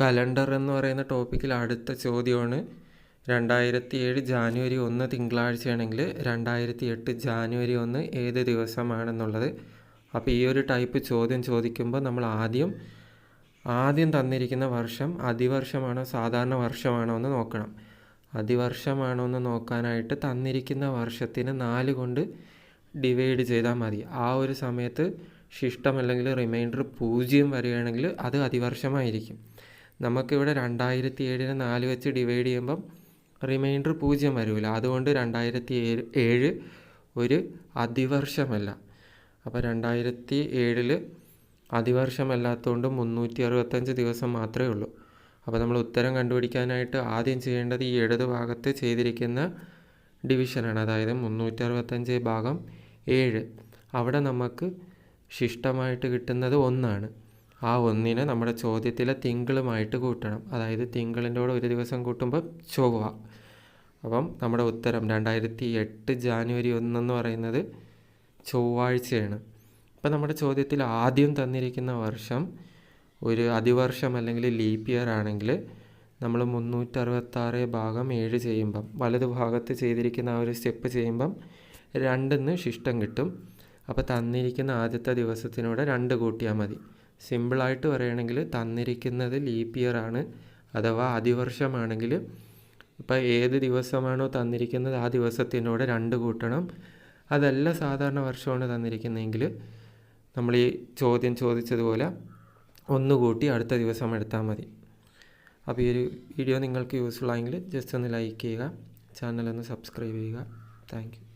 Calendar എന്ന് പറയുന്ന ടോപ്പിക്കിൽ അടുത്ത ചോദ്യമാണ്. രണ്ടായിരത്തി ഏഴ് ജാനുവരി ഒന്ന് തിങ്കളാഴ്ചയാണെങ്കിൽ രണ്ടായിരത്തി എട്ട് ജാനുവരി ഒന്ന് ഏത് ദിവസമാണെന്നുള്ളത്. അപ്പോൾ ഈ ഒരു ടൈപ്പ് ചോദ്യം ചോദിക്കുമ്പോൾ നമ്മൾ ആദ്യം ആദ്യം തന്നിരിക്കുന്ന വർഷം അതിവർഷമാണോ സാധാരണ വർഷമാണോ എന്ന് നോക്കണം. അതിവർഷമാണോ എന്ന് നോക്കാനായിട്ട് തന്നിരിക്കുന്ന വർഷത്തിന് നാല് കൊണ്ട് ഡിവൈഡ് ചെയ്താൽ മതി. ആ ഒരു സമയത്ത് ശിഷ്ടം അല്ലെങ്കിൽ റിമൈൻഡർ പൂജ്യം വരികയാണെങ്കിൽ അത് അതിവർഷമായിരിക്കും. നമുക്കിവിടെ രണ്ടായിരത്തി ഏഴിന് നാല് വെച്ച് ഡിവൈഡ് ചെയ്യുമ്പം റിമൈൻഡർ പൂജ്യം വരില്ല അതുകൊണ്ട് രണ്ടായിരത്തി ഏഴ് ഏഴ് ഒരു അതിവർഷമല്ല. അപ്പോൾ രണ്ടായിരത്തി ഏഴിൽ അതിവർഷമല്ലാത്തതുകൊണ്ട് മുന്നൂറ്റി അറുപത്തഞ്ച് ദിവസം മാത്രമേ ഉള്ളൂ. അപ്പോൾ നമ്മൾ ഉത്തരം കണ്ടുപിടിക്കാനായിട്ട് ആദ്യം ചെയ്യേണ്ടത് ഈ ഇടത് ഭാഗത്ത് ചെയ്തിരിക്കുന്ന ഡിവിഷനാണ്. അതായത് മുന്നൂറ്റി അറുപത്തഞ്ച് ഭാഗം ഏഴ്. അവിടെ നമുക്ക് ശിഷ്ടമായിട്ട് കിട്ടുന്നത് ഒന്നാണ്. ആ ഒന്നിനെ നമ്മുടെ ചോദ്യത്തിലെ തിങ്കളുമായിട്ട് കൂട്ടണം. അതായത് തിങ്കളിന്റെ കൂടെ ഒരു ദിവസം കൂട്ടുമ്പോൾ ചൊവ്വ. അപ്പം നമ്മുടെ ഉത്തരം രണ്ടായിരത്തി എട്ട് ജാനുവരി ഒന്നെന്ന് പറയുന്നത് ചൊവ്വാഴ്ചയാണ്. അപ്പം നമ്മുടെ ചോദ്യത്തിൽ ആദ്യം തന്നിരിക്കുന്ന വർഷം ഒരു അതിവർഷം അല്ലെങ്കിൽ ലീപ് ഇയർ ആണെങ്കിൽ നമ്മൾ മുന്നൂറ്ററുപത്താറ് ഭാഗം ഏഴ് ചെയ്യുമ്പം വലത് ഭാഗത്ത് ചെയ്തിരിക്കുന്ന ആ ഒരു സ്റ്റെപ്പ് ചെയ്യുമ്പം രണ്ടിന്ന് ശിഷ്ടം കിട്ടും. അപ്പോൾ തന്നിരിക്കുന്ന ആദ്യത്തെ ദിവസത്തിനൂടെ രണ്ട് കൂട്ടിയാൽ മതി. സിമ്പിളായിട്ട് പറയുകയാണെങ്കിൽ തന്നിരിക്കുന്നത് ലീപ് ഇയർ ആണ് അഥവാ അതിവർഷമാണെങ്കിൽ ഇപ്പോൾ ഏത് ദിവസമാണോ തന്നിരിക്കുന്നത് ആ ദിവസത്തിനോട് രണ്ട് കൂട്ടണം. അതല്ല സാധാരണ വർഷമാണ് തന്നിരിക്കുന്നതെങ്കിൽ നമ്മൾ ഈ ചോദ്യം ചോദിച്ചതുപോലെ ഒന്ന് കൂട്ടി അടുത്ത ദിവസം എടുത്താൽ മതി. അപ്പോൾ ഈ ഒരു വീഡിയോ നിങ്ങൾക്ക് യൂസ്ഫുൾ ആയെങ്കിൽ ജസ്റ്റ് ഒന്ന് ലൈക്ക് ചെയ്യുക ചാനൽ ഒന്ന് സബ്സ്ക്രൈബ് ചെയ്യുക. താങ്ക്